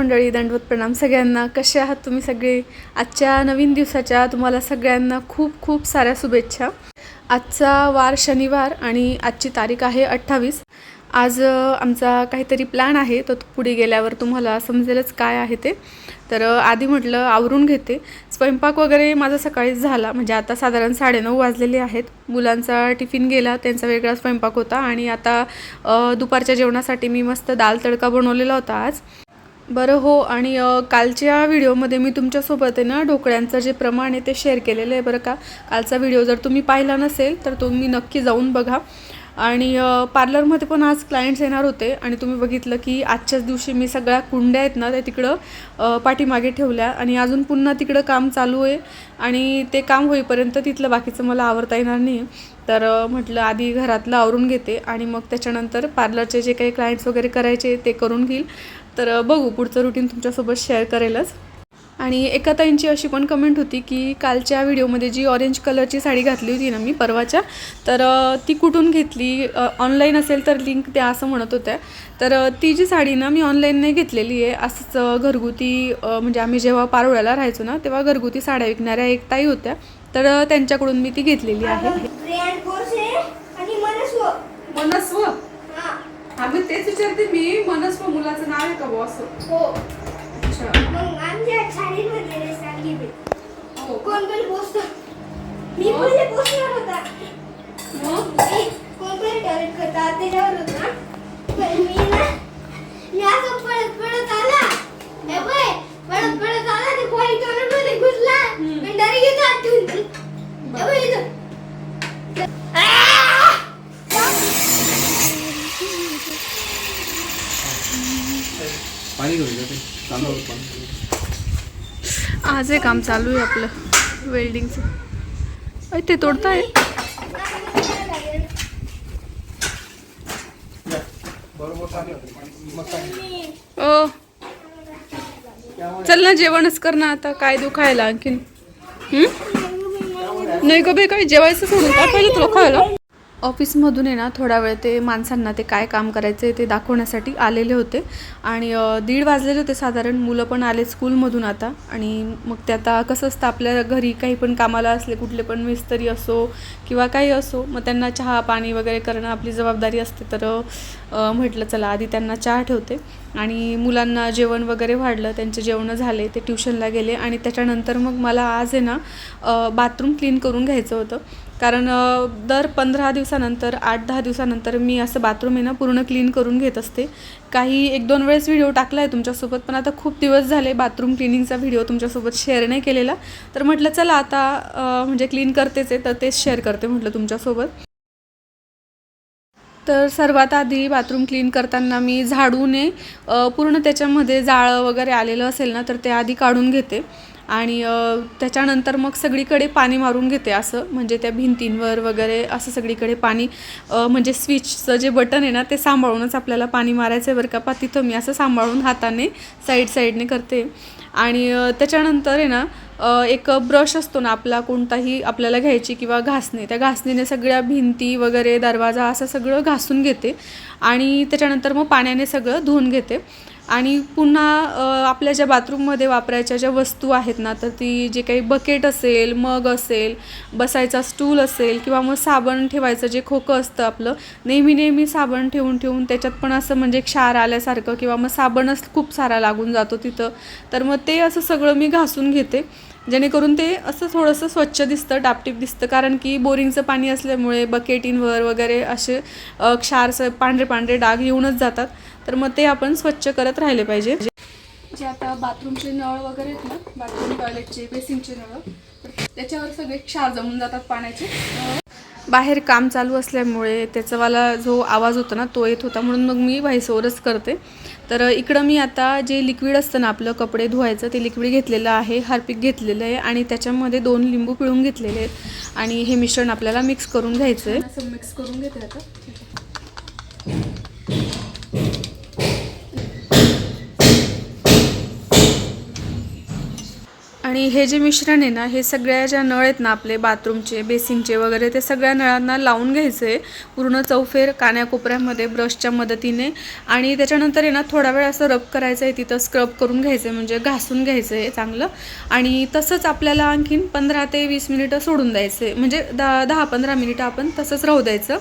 मंडळी दंडवत प्रणाम सगळ्यांना. कसे आहात तुम्ही सगळे? आजच्या नवीन दिवसाच्या तुम्हाला सगळ्यांना खूप खूप साऱ्या शुभेच्छा. आजचा वार शनिवार आणि आजची तारीख आहे अठ्ठावीस. आज आमचा काहीतरी प्लॅन आहे तो पुढे गेल्यावर तुम्हाला समजेलच काय आहे ते. तर आधी म्हटलं आवरून घेते. स्वयंपाक वगैरे माझा सकाळीच झाला. म्हणजे आता साधारण साडेनऊ वाजलेले आहेत. मुलांचा टिफिन गेला त्यांचा वेगळा स्वयंपाक होता आणि आता दुपारच्या जेवणासाठी मी मस्त दाल तडका बनवलेला होता आज. बरं हो. आणि कालच्या व्हिडिओमध्ये मी तुमच्यासोबत आहे ना ढोकळ्यांचं जे प्रमाण आहे ते शेअर केलेलं आहे बरं का. कालचा व्हिडिओ जर तुम्ही पाहिला नसेल तर तुम्ही नक्की जाऊन बघा. आणि पार्लरमध्ये पण आज क्लायंट्स येणार होते आणि तुम्ही बघितलं की आजच्याच दिवशी मी सगळ्या कुंड्या आहेत ना त्या तिकडं पाठीमागे ठेवल्या. आणि अजून पुन्हा तिकडं काम चालू आहे. आणि ते काम होईपर्यंत तिथलं बाकीचं मला आवरता येणार नाही. तर म्हटलं आधी घरातलं आवरून घेते आणि मग त्याच्यानंतर पार्लरचे जे काही क्लायंट्स वगैरे करायचे ते करून घेईल. तर बघू पुढचं रुटीन तुमच्यासोबत शेअर करेलच. आणि एका ताईंची अशी पण कमेंट होती की कालच्या व्हिडिओमध्ये जी ऑरेंज कलरची साडी घातली होती ना मी परवाच्या तर ती कुठून घेतली? ऑनलाईन असेल तर लिंक द्या असं म्हणत होत्या. तर ती जी साडी ना मी ऑनलाईन नाही घेतलेली आहे असंच घरगुती म्हणजे आम्ही जेव्हा पारोळ्याला राहायचो ना तेव्हा घरगुती साड्या विकणाऱ्या एक ताई होत्या. तर त्यांच्याकडून मी ती घेतलेली आहे. हा हा मी तेच विचारते मी मनस्व मुलाचं नाव आहे का बुवा असं? हो. मग आमच्या शाळेमध्ये सांगितले हो. कोण कोण पोचतो? मी पहिले पोचणार होता. मग? मी कोण कोण टॉयलेट करता त्याच्यावर होत पण मी ना मी असं पळत पळत आला. हे पळत पळत आला ते खोई टॉयलेटमध्ये घुसला मी डायरेक्ट हात पाणी घेऊन जाते तांदूळ पाणी. आज हे काम चालू आहे आपलं वेल्डिंगचं ते तोडताय? ओ. चल ना जेवणच कर ना आता काय देऊ खायला आणखीन. हं? नाही का बे काही जेवायचं सोडून? काय पाहिजे तुला खायला? ऑफिसमधून आहे ना थोडा वेळ ते माणसांना ते काय काम करायचं आहे ते दाखवण्यासाठी आलेले होते. आणि दीड वाजलेले होते साधारण. मुलं पण आले स्कूलमधून आता. आणि मग ते आता कसं असतं आपल्या घरी काही पण कामाला असले कुठले पण मिस्त्री असो किंवा काही असो मग त्यांना चहा पाणी वगैरे करणं आपली जबाबदारी असते. तर म्हटलं चला आधी त्यांना चहा ठेवते. आणि मुलांना जेवण वगैरे वाढलं त्यांचे जेवणं झाले ते ट्युशनला गेले. आणि त्याच्यानंतर मग मला आज आहे ना बाथरूम क्लीन करून घ्यायचं होतं. कारण दर पंधरा दिवसानंतर आठ दहा दिवसानंतर मी असं बाथरूम आहे ना पूर्ण क्लीन करून घेत असते. काही एक दोन वेळेस व्हिडिओ टाकला आहे तुमच्यासोबत पण आता खूप दिवस झाले बाथरूम क्लिनिंगचा व्हिडिओ तुमच्यासोबत शेअर नाही केलेला. तर म्हटलं चला आता म्हणजे क्लीन करतेच आहे तर तेच शेअर करते म्हटलं तुमच्यासोबत. तर सर्वात आधी बाथरूम क्लीन करताना मी झाडूने पूर्ण त्याच्यामध्ये जाळं वगैरे आलेलं असेल ना तर ते आधी काढून घेते. आणि त्याच्यानंतर मग सगळीकडे पाणी मारून घेते असं म्हणजे त्या भिंतींवर वगैरे असं सगळीकडे पाणी म्हणजे स्विचचं जे बटन आहे ना ते सांभाळूनच आपल्याला पाणी मारायचं आहे बरं का पा तिथं मी असं सांभाळून हाताने साईड साईडने करते. आणि त्याच्यानंतर आहे ना एक ब्रश असतो ना आपला कोणताही आपल्याला घ्यायची किंवा घासणी त्या घासणीने सगळ्या भिंती वगैरे दरवाजा असं सगळं घासून घेते आणि त्याच्यानंतर मग पाण्याने सगळं धुवून घेते. आणि पुन्हा आपल्या ज्या बाथरूममध्ये वापरायच्या ज्या वस्तू आहेत ना तर ती जे काही बकेट असेल मग असेल बसायचा स्टूल असेल किंवा मग साबण ठेवायचं जे खोकं असतं आपलं नेहमी नेहमी साबण ठेवून ठेवून त्याच्यात पण असं म्हणजे क्षार आल्यासारखं किंवा मग साबणच खूप सारा लागून जातो तिथं. तर मग ते असं सगळं मी घासून घेते. जेणेकरून ते असं थोडंसं स्वच्छ दिसतं टापटीप दिसतं. कारण की बोरिंगचं पाणी असल्यामुळे बकेटींवर वगैरे असे क्षारसं पांढरे पांढरे डाग येऊनच जातात. तर मग ते आपण स्वच्छ करत राहिले पाहिजे. जे आता बाथरूमचे नळ वगैरे आहेत ना बाथरूम टॉयलेटचे बेसिनचे नळ तर त्याच्यावर सगळे क्षार जमून जातात पाण्याचे. बाहेर काम चालू असल्यामुळे त्याचावाला जो आवाज होता ना तो येत होता. म्हणून मग मी व्हाईसओवरच करते. तर इकडं मी आता जे लिक्विड असतं ना आपलं कपडे धुवायचं ते लिक्विड घेतलेलं आहे हार्पिक घेतलेलं आहे आणि त्याच्यामध्ये दोन लिंबू पिळून घेतलेले आहेत. आणि हे मिश्रण आपल्याला मिक्स करून घ्यायचं आहे. असं मिक्स करून घेते आता. आणि हे जे मिश्रण आहे ना हे सगळ्या ज्या नळ आहेत ना आपले बाथरूमचे बेसिनचे वगैरे ते सगळ्या नळांना लावून घ्यायचं. आहे पूर्ण चौफेर कान्याकोपऱ्यामध्ये ब्रशच्या मदतीने. आणि त्याच्यानंतर आहे ना थोडा वेळ असं रब करायचं आहे तिथं स्क्रब करून घ्यायचं आहे म्हणजे घासून घ्यायचं आहे चांगलं. आणि तसंच आपल्याला आणखीन पंधरा ते वीस मिनिटं सोडून द्यायचं. आहे म्हणजे दहा दहा पंधरा मिनिटं आपण तसंच राहू द्यायचं.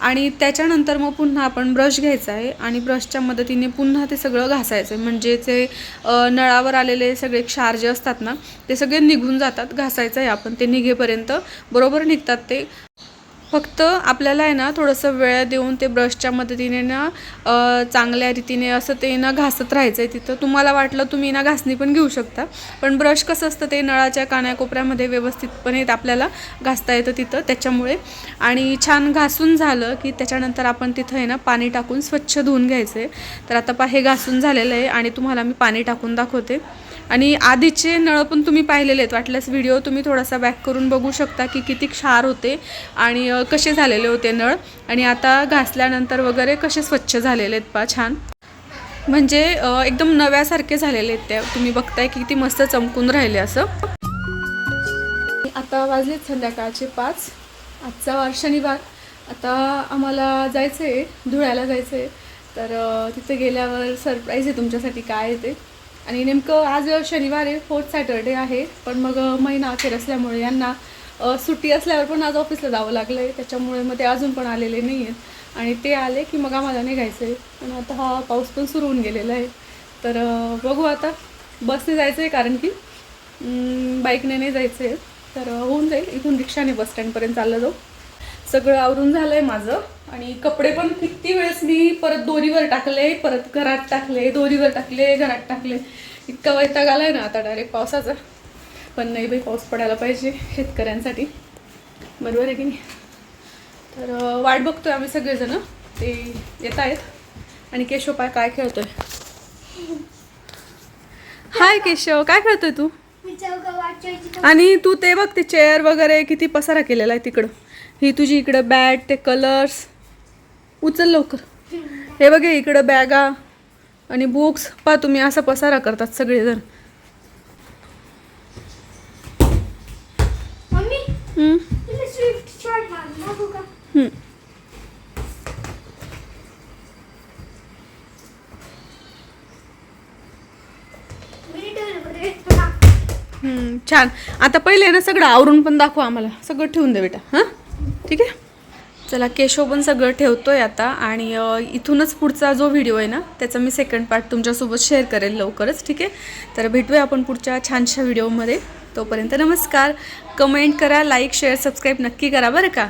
आणि त्याच्यानंतर मग पुन्हा आपण ब्रश घ्यायचा आहे आणि ब्रशच्या मदतीने पुन्हा ते सगळं घासायचं आहे. म्हणजे ते नळावर आलेले सगळे क्षार जे असतात ना ते सगळे निघून जातात घासायचं आहे आपण ते निघेपर्यंत बरोबर निघतात ते. फक्त आपल्याला आहे ना थोडंसं वेळ देऊन ते ब्रशच्या मदतीने ना चांगल्या रीतीने असं ते ना घासत राहायचं आहे तिथं. तुम्हाला वाटलं तुम्ही ना घासणी पण घेऊ शकता पण ब्रश कसं असतं ते नळाच्या कानाकोपऱ्यामध्ये व्यवस्थितपणे आपल्याला घासता येतं तिथं त्याच्यामुळे. आणि छान घासून झालं की त्याच्यानंतर आपण तिथं आहे ना पाणी टाकून स्वच्छ धुवून घ्यायचं आहे तर आता पा हे घासून झालेलं आहे आणि तुम्हाला मी पाणी टाकून दाखवते. आणि आधीचे नळ पण तुम्ही पाहिलेले आहेत. वाटल्यास व्हिडिओ तुम्ही थोडासा बॅक करून बघू शकता की किती क्षार होते आणि कसे झालेले होते नळ आणि आता घासल्यानंतर वगैरे कसे स्वच्छ झालेले आहेत पा छान. म्हणजे एकदम नव्यासारखे झालेले आहेत त्या. तुम्ही बघताय की किती मस्त चमकून राहिले असं. आता वाजलेत संध्याकाळचे पाच. आजचा वार शनिवार आता आम्हाला जायचं आहे धुळ्याला जायचं आहे तर तिथे गेल्यावर सरप्राईज आहे तुमच्यासाठी काय आहे ते. आणि नेमकं आज शनिवार आहे फोर्थ सॅटर्डे आहे पण मग महिना अखेर असल्यामुळे यांना सुट्टी असल्यावर पण आज ऑफिसला जावं लागलं आहे त्याच्यामुळे मग ते अजून पण आलेले नाही आहेत आणि ते आले की मग आम्हाला निघायचं आहे पण आता हा पाऊस पण सुरू होऊन गेलेला आहे. तर बघू आता. बसने जायचं आहे कारण की बाईकने नाही जायचं आहे तर होऊन जाईल. इथून रिक्षाने बस स्टँडपर्यंत चाललं जाऊ. सगळं आवरून झालं आहे माझं. आणि कपडे पण किती वेळेस मी परत दोरीवर टाकले परत घरात टाकले दोरीवर टाकले घरात टाकले. इतका वैताग आला आहे ना आता डायरेक्ट पावसाचा. पण नाही बाई पाऊस पडायला पाहिजे शेतकऱ्यांसाठी. बरोबर आहे की नाही? तर वाट बघतोय आम्ही सगळेजण. ते येत आहेत. आणि केशव पाय काय खेळतोय? हाय केशव काय खेळतोय तू? आणि तू ते बघ ते चेअर वगैरे किती पसारा केलेला आहे तिकडं. ही तुझी इकडं बॅट ते कलर्स उचल लवकर. हे बघ इकडं बॅगा आणि बुक्स. पा तुम्ही असा पसारा करतात सगळेजण. छान. आता पहिले ना सगळं आवरून पण दाखवा आम्हाला. सगळं ठेवून दे बेटा हां? ठीक आहे? चला केशव पण सगळं आहे आता आणि इथूनच पुढचा जो व्हिडिओ आहे ना त्याचा मी सेकंड पार्ट तुमच्यासोबत शेअर करेल लवकरच ठीक आहे? तर भेटूया आपण पुढच्या छानशा व्हिडिओमध्ये. तोपर्यंत नमस्कार. कमेंट करा लाईक शेअर सबस्क्राईब नक्की करा बरं का?